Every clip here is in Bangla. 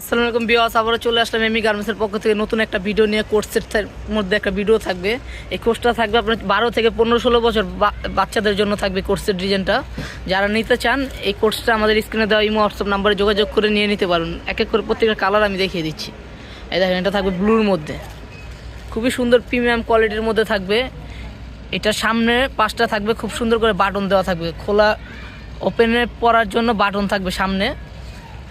আসসালামু আলাইকুম বিওয়াস আবারও চলে আসলাম এমি গার্মেন্টসের পক্ষ থেকে নতুন একটা ভিডিও নিয়ে, কোর্সের মধ্যে একটা ভিডিও থাকবে। এই কোর্সটা থাকবে আপনার বারো থেকে পনেরো ষোলো বছর বাচ্চাদের জন্য থাকবে কোর্সের ডিজাইনটা। যারা নিতে চান, এই কোর্সটা আমাদের স্ক্রিনে দেওয়া ইমো, হোয়াটসঅ্যাপ নাম্বারে যোগাযোগ করে নিয়ে নিতে পারুন। এক এক করে প্রত্যেকটা কালার আমি দেখিয়ে দিচ্ছি। এই দেখেন, এটা থাকবে ব্লুর মধ্যে। খুবই সুন্দর প্রিমিয়াম কোয়ালিটির মধ্যে থাকবে। এটা সামনে পাশটা থাকবে, খুব সুন্দর করে বাটন দেওয়া থাকবে। খোলা, ওপেনে পরার জন্য বাটন থাকবে সামনে।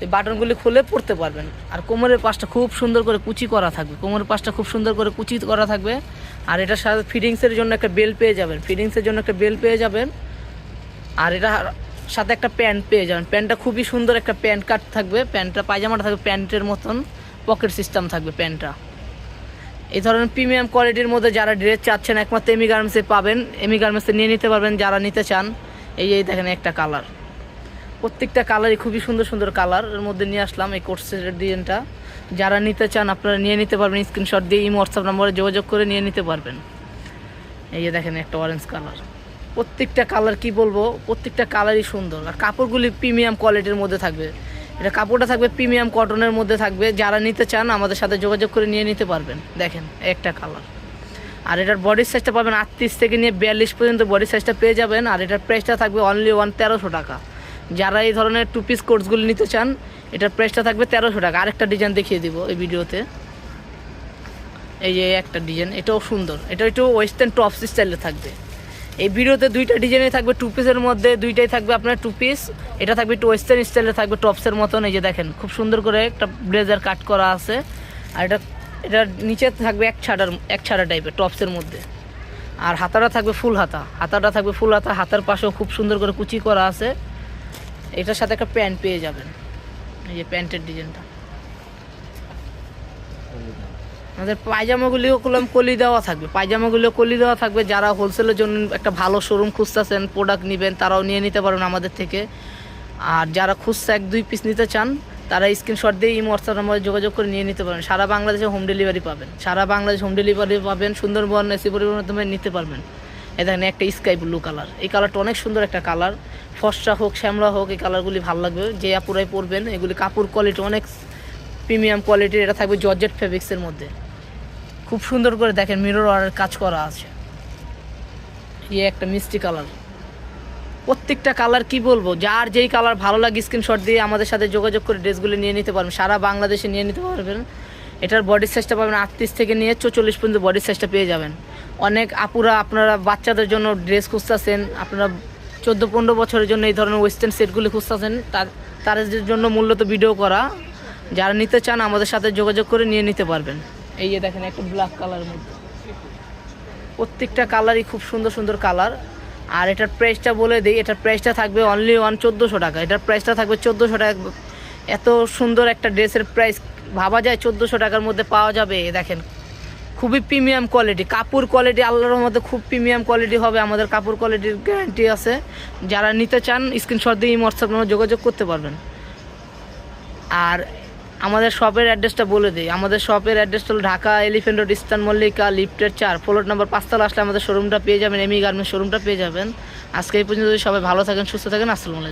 এই বাটনগুলি খুলে পড়তে পারবেন। আর কোমরের পাশটা খুব সুন্দর করে কুচি করা থাকবে। কোমরের পাশটা খুব সুন্দর করে কুচি করা থাকবে। আর এটার সাথে ফিটিংসের জন্য একটা বেল পেয়ে যাবেন। ফিটিংসের জন্য একটা বেল পেয়ে যাবেন। আর এটা সাথে একটা প্যান্ট পেয়ে যাবেন। প্যান্টটা খুবই সুন্দর একটা প্যান্ট কাট থাকবে। প্যান্টটা পায়জামাটা থাকবে প্যান্টের মতন। পকেট সিস্টেম থাকবে প্যান্টটা। এই ধরনের প্রিমিয়াম কোয়ালিটির মধ্যে যারা ড্রেস চাচ্ছেন, একমাত্র এমি গার্মেন্টসে পাবেন। এমি গার্মেন্টসে নিয়ে নিতে পারবেন যারা নিতে চান। এই এই দেখেন একটা কালার। প্রত্যেকটা কালারই খুবই সুন্দর সুন্দর কালারের মধ্যে নিয়ে আসলাম এই কোর্সের ডিজাইনটা যারা নিতে চান আপনারা নিয়ে নিতে পারবেন স্ক্রিনশট দিয়ে ইমো হোয়াটসঅ্যাপ নম্বরে যোগাযোগ করে নিয়ে নিতে পারবেন। এই যে দেখেন একটা অরেঞ্জ কালার প্রত্যেকটা কালার কি বলব? প্রত্যেকটা কালারই সুন্দর। আর কাপড়গুলি প্রিমিয়াম কোয়ালিটির মধ্যে থাকবে। এটা কাপড়টা থাকবে প্রিমিয়াম কটনের মধ্যে থাকবে। যারা নিতে চান, আমাদের সাথে যোগাযোগ করে নিয়ে নিতে পারবেন। দেখেন, একটা কালার আর এটার বডি সাইজটা পাবেন আটত্রিশ থেকে নিয়ে বিয়াল্লিশ পর্যন্ত বডি সাইজটা পেয়ে যাবেন। আর এটার প্রাইসটা থাকবে অনলি ওয়ান তেরোশো টাকা। যারা এই ধরনের টু পিস কোর্সগুলি নিতে চান, এটার প্রাইসটা থাকবে তেরোশো টাকা। আরেকটা ডিজাইন দেখিয়ে দিব এই ভিডিওতে এই যে একটা ডিজাইন এটাও সুন্দর। এটা একটু ওয়েস্টার্ন টপস স্টাইলে থাকবে। এই ভিডিওতে দুইটা ডিজাইনে থাকবে টু পিসের মধ্যে, দুইটাই থাকবে আপনার টু পিস এটা থাকবে একটু ওয়েস্টার্ন স্টাইলে থাকবে টপসের মতন। এই যে দেখেন, খুব সুন্দর করে একটা ব্লেজার কাট করা আছে। আর এটা এটা নিচে থাকবে এক ছাড়ার, এক ছাড়া টাইপের টপসের মধ্যে। আর হাতাটা থাকবে ফুল হাতা। হাতাটা থাকবে ফুল হাতা। হাতার পাশেও খুব সুন্দর করে কুচি করা আছে। এটার সাথে একটা প্যান্ট পেয়ে যাবেন। এই যে প্যান্টের ডিজাইনটা। আমাদের পায়জামাগুলিও কলম কলি দেওয়া থাকবে। পায়জামাগুলিও কলি দেওয়া থাকবে। যারা হোলসেলের জন্য একটা ভালো শোরুম খুঁজতেছেন প্রোডাক্ট নেবেন, তারাও নিয়ে নিতে পারেন আমাদের থেকে। আর যারা খুঁজছে এক, দুই পিস নিতে চান, তারা স্ক্রিনশট দিয়ে ইমো হোয়াটসঅ্যাপ নাম্বারে যোগাযোগ করে নিয়ে নিতে পারেন সারা বাংলাদেশে হোম ডেলিভারি পাবেন। সারা বাংলাদেশ হোম ডেলিভারি পাবেন, সুন্দরবন এসি পরিবহনের মাধ্যমে নিতে পারবেন। এই দেখেন একটা স্কাই ব্লু কালার এই কালারটা অনেক সুন্দর একটা কালার ফর্সা হোক, শ্যামলা হোক, এই কালারগুলি ভালো লাগবে। যে আপুরাই পরবেন, এগুলি কাপড় কোয়ালিটি অনেক প্রিমিয়াম কোয়ালিটির এটা থাকবে জর্জেট ফেব্রিক্সের মধ্যে। খুব সুন্দর করে দেখেন মিরর ওয়ারের কাজ করা আছে। ইয়ে একটা মিষ্টি কালার। প্রত্যেকটা কালার কি বলব, যার যেই কালার ভালো লাগে স্ক্রিনশট দিয়ে আমাদের সাথে যোগাযোগ করে ড্রেসগুলি নিয়ে নিতে পারবেন। সারা বাংলাদেশে নিয়ে নিতে পারবেন। এটার বডি সাইজটা পাবেন আটত্রিশ থেকে নিয়ে চৌচল্লিশ পর্যন্ত বডি সাইজটা পেয়ে যাবেন। অনেক আপুরা, আপনারা বাচ্চাদের জন্য ড্রেস খুঁজতেছেন, আপনারা চোদ্দ পনেরো বছরের জন্য এই ধরনের ওয়েস্টার্ন সেটগুলি খুঁজতেছেন। তার তাদের জন্য মূলত ভিডিও করা। যারা নিতে চান, আমাদের সাথে যোগাযোগ করে নিয়ে নিতে পারবেন। এই যে দেখেন, একটা ব্ল্যাক কালারের মধ্যে। প্রত্যেকটা কালারই খুব সুন্দর সুন্দর কালার আর এটার প্রাইসটা বলে দিই, এটার প্রাইসটা থাকবে অনলি ওয়ান চোদ্দোশো টাকা। এটার প্রাইসটা থাকবে চোদ্দোশো টাকা। এত সুন্দর একটা ড্রেসের প্রাইস ভাবা যায় চোদ্দোশো টাকার মধ্যে পাওয়া যাবে। দেখেন খুবই প্রিমিয়াম কোয়ালিটি কাপড় কোয়ালিটি আল্লাহর মধ্যে খুব প্রিমিয়াম কোয়ালিটি হবে, আমাদের কাপড় কোয়ালিটির গ্যারান্টি আছে। যারা নিতে চান স্ক্রিনশট দিয়ে হোয়াটসঅ্যাপ নম্বর যোগাযোগ করতে পারবেন। আর আমাদের শপের অ্যাড্রেসটা বলে দিই, আমাদের শপের অ্যাড্রেসটা হলো Dhaka elephant road eastern Mallika লিফটের চার ফ্লোর নাম্বার পাঁচতলা আসলে আমাদের শোরুমটা পেয়ে যাবেন এমি গার্মেন্টস শোরুমটা পেয়ে যাবেন। আজকে এই পর্যন্ত সবাই ভালো থাকেন, সুস্থ থাকেন, আসসালামু আলাইকুম।